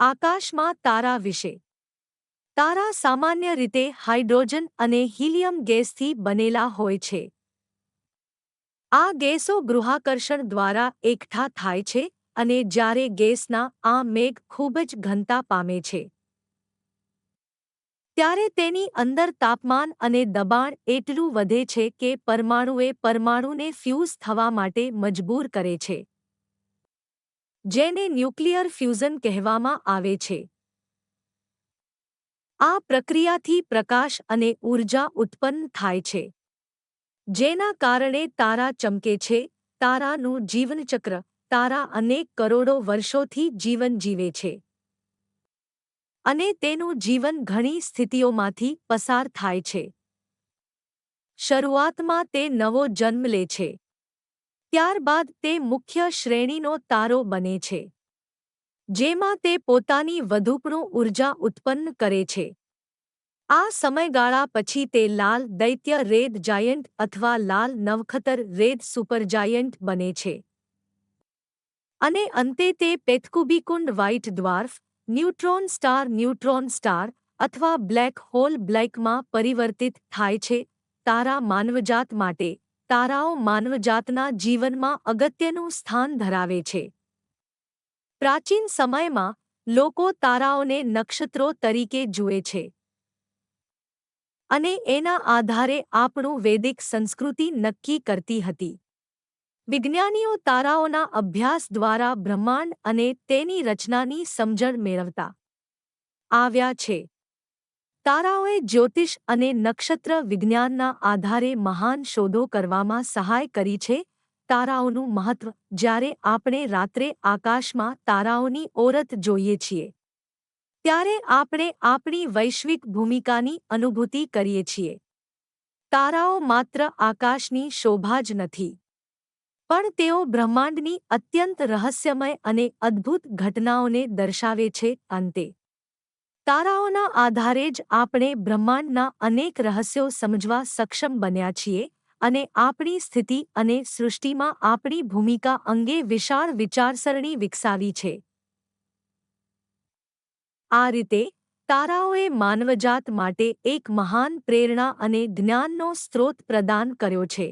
આકાશમાં તારા વિશે. તારા સામાન્ય રીતે હાઇડ્રોજન અને હિલિયમ ગેસથી બનેલા હોય છે. આ ગેસો ગૃહાકર્ષણ દ્વારા એકઠા થાય છે અને જ્યારે ગેસના આ મેઘ ખૂબ જ ઘનતા પામે છે. ત્યારે તેની અંદર તાપમાન અને દબાણ એટલું વધે છે કે પરમાણુએ પરમાણુને ફ્યુઝ થવા માટે મજબૂર કરે છે. જેને ન્યુક્લિયર ફ્યુઝન કહેવામાં આવે છે. આ પ્રક્રિયાથી પ્રકાશ અને ઊર્જા ઉત્પન્ન થાય છે. જેના કારણે તારા ચમકે છે, તારાનું જીવનચક્ર, તારા અનેક કરોડો વર્ષોથી જીવન જીવે છે. અને તેનું જીવન ઘણી સ્થિતિઓમાંથી પસાર થાય છે. શરૂઆતમાં તે નવો જન્મ લે છે. ત્યારબાદ તે મુખ્ય શ્રેણીનો તારો બને છે, જેમાં તે પોતાની વધુપણું ઊર્જા ઉત્પન્ન કરે છે. આ સમયગાળા પછી તે લાલ દૈત્ય રેડ જાયન્ટ અથવા લાલ નવખતર રેડ સુપરજાયન્ટ બને છે. અને અંતે તે પેથકુબીકુંડ white dwarf neutron star neutron star અથવા બ્લેક હોલ બ્લેકમાં પરિવર્તિત થાય છે, તારા માનવજાત માટે. તારાઓ માનવજાતના જીવનમાં અગત્યનું સ્થાન ધરાવે છે. પ્રાચીન સમયમાં લોકો તારાઓને નક્ષત્રો તરીકે જુએ છે. અને એના આધારે આપણું વૈદિક સંસ્કૃતિ નક્કી કરતી હતી. વિજ્ઞાનીઓ તારાઓના અભ્યાસ દ્વારા બ્રહ્માંડ અને તેની રચનાની સમજણ મેળવતા આવ્યા છે. તારાઓએ જ્યોતિષ અને નક્ષત્ર વિજ્ઞાનના આધારે મહાન શોધો કરવામાં સહાય કરી છે. તારાઓનું મહત્વ, જ્યારે આપણે રાત્રે આકાશમાં તારાઓની ઓરત જોઈએ છીએ, ત્યારે આપણે આપણી વૈશ્વિક ભૂમિકાની અનુભૂતિ કરીએ છીએ. તારાઓ માત્ર આકાશની શોભા જ નથી, પણ તેઓ બ્રહ્માંડની અત્યંત રહસ્યમય અને અદ્ભુત ઘટનાઓને દર્શાવે છે. અંતે તારાઓના આધારે જ આપણે બ્રહ્માંડના અનેક રહસ્યો સમજવા સક્ષમ બન્યા છીએ અને આપણી સ્થિતિ અને સૃષ્ટિમાં આપણી ભૂમિકા અંગે વિશાળ વિચારસરણી વિકસાવી છે. આ રીતે તારાઓએ માનવજાત માટે એક મહાન પ્રેરણા અને જ્ઞાનનો સ્ત્રોત પ્રદાન કર્યો છે.